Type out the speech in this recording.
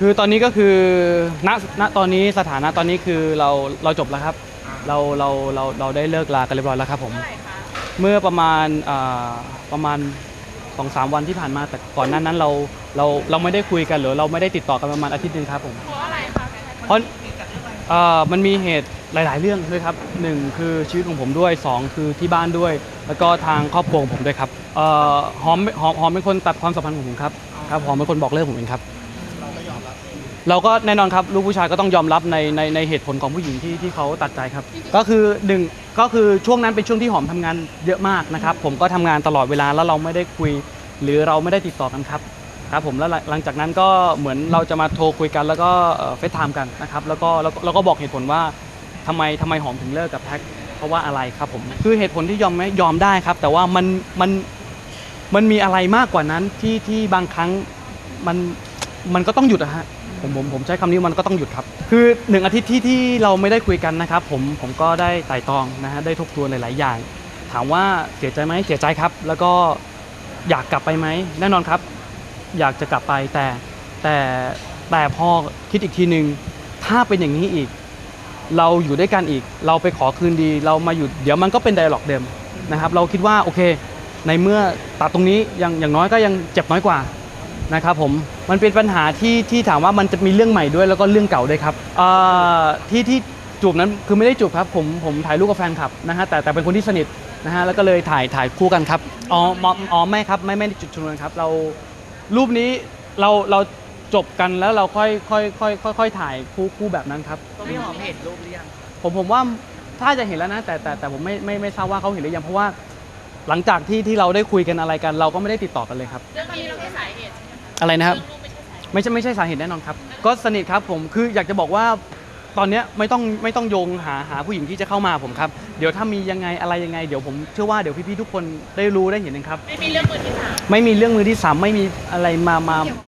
คือตอนนี้ก็คือณณตอนนี้สถานะตอนนี้คือเราเราจบแล้วครับ เราเราเราเราได้เลิกลากันเรียบร้อยแล้วครับผม เมื่อไหร่คะเมื่อประมาณอ่าประมาณสองสามวันที่ผ่านมาแต่ก่อนหนั้นนั้นเราเราเราไม่ได้คุยกันหรือเราไม่ได้ติดต่อกันประมาณอาทิตย์หนึงครับผม เพราะอะไรคะเพราะเอ่อมันมีเหตุหลาย ๆ เรื่องด้วยครับหนึ่งคือชีวิตของผมด้วยสองคือที่บ้านด้วย แล้วก็ทางครอบครัวของผมด้วยครับเอ่อหอมหอมหอมเป็นคนตัดความสัมพันธ์ของผมครับครับหอมเป็นคนบอกเลิกผมเองครับ เราก็แน่นอนครับลูกผู้ชายก็ต้องยอมรับในในในเหตุผลของผู้หญิงที่ที่เขาตัดใจครับ ก็คือหนึ่งก็คือช่วงนั้นเป็นช่วงที่หอมทำงานเยอะมากนะครับ ผมก็ทำงานตลอดเวลาแล้วเราไม่ได้คุย หรือเราไม่ได้ติดต่อกันครับครับผมแล้วหลังจากนั้นก็เหมือนเราจะมาโทรคุยกันแล้วก็เฟซไทม์กันนะครับแล้วก็แล้วก็เราก็บอกเหตุผลว่าทำไมทำไมหอมถึงเลิกกับแท็กเพราะว่าอะไรครับผมคือเหตุผลที่ยอมไหมยอมได้ครับ แต่ว่ามันมันมันมีอะไรมากกว่านั้นที่ที่บางครั้งมันมันก็ต้องหยุดอะฮะ ผมผมผมใช้คำนี้มันก็ต้องหยุดครับ คือหนึ่งอาทิตย์ที่ที่เราไม่ได้คุยกันนะครับ ผมผมก็ได้ไต่ตองนะฮะได้ทบทวนหลาย ๆ อย่าง ถามว่าเสียใจไหมเสียใจครับ แล้วก็อยากกลับไปไหมแน่นอนครับ อยากจะกลับไปแต่แต่แต่พอคิดอีกทีหนึ่งถ้าเป็นอย่างนี้อีก เราอยู่ด้วยกันอีก เราไปขอคืนดี เรามาอยู่เดี๋ยวมันก็เป็นไดอะล็อกเดิมนะครับ เราคิดว่าโอเค ในเมื่อตัดตรงนี้อย่างอย่างน้อยก็ยังเจ็บน้อยกว่า นะครับผมมันเป็นปัญหาที่ที่ถามว่ามันจะมีเรื่องใหม่ด้วยแล้วก็เรื่องเก่าด้วยครับเอ่อที่ที่จูบนั้นคือไม่ได้จูบครับผมผมถ่ายรูปกับแฟนคลับนะฮะแต่แต่เป็นคนที่สนิทนะฮะแล้วก็เลยถ่ายถ่ายคู่กันครับอ๋อมออ๋อไม่ครับไม่ไม่ได้จุดชนวนครับเรารูปนี้เราเราจบกันแล้วเราค่อยค่อยค่อยค่อยค่อยถ่ายคู่คู่แบบนั้นครับก็พี่หอมเห็นรูปหรือยังผมผมว่าถ้าจะเห็นแล้วนะแต่แต่แต่ผมไม่ไม่ไม่ทราบว่าเขาเห็นหรือยังเพราะว่าหลังจากที่ที่เราได้คุยกันอะไรกัน เราก็ไม่ได้ติดต่อกันเลยครับเรื่องนี้เราไม่สาเหตุใช่ไหมคะ อะไรนะครับเรื่องลูกไม่ใช่สาเหตุไม่ใช่ไม่ใช่สาเหตุแน่นอนครับ ก็สนิทครับผมคืออยากจะบอกว่าตอนเนี้ยไม่ต้องไม่ต้องโยงหาหาผู้หญิงที่จะเข้ามาผมครับ เดี๋ยวถ้ามียังไงอะไรยังไงเดี๋ยวผมเชื่อว่าเดี๋ยวพี่ๆทุกคนได้รู้ได้เห็นเองครับ ไม่มีเรื่องมือที่สามไม่มีเรื่องมือที่สามไม่มีอะไรมามา